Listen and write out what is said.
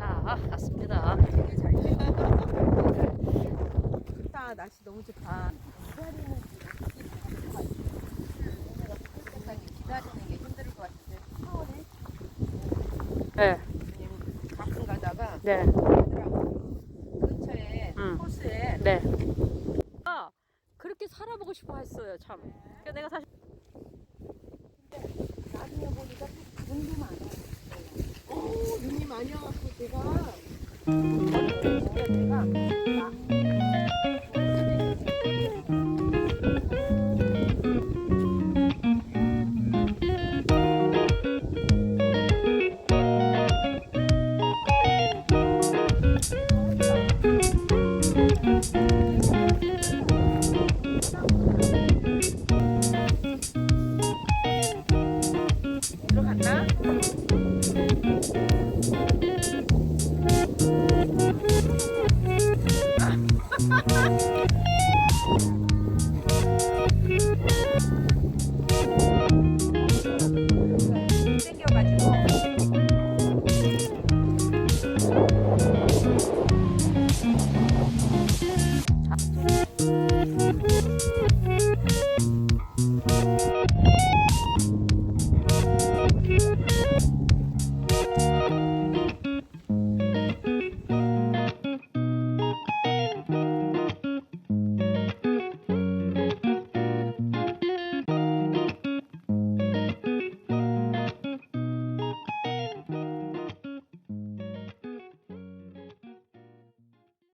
아, 갔습니다. 좋다. 날씨 너무 좋다. 기다리는 게 힘들 것 같은데 네, 가끔 가다가 네, 근처에 음. 호수에 네. 아, 그렇게 살아보고 싶어 했어요, 참. 그래서 내가 사실 나중에 보니까 눈도 많아. 어, 눈이 많이 와갖고 제가 นะ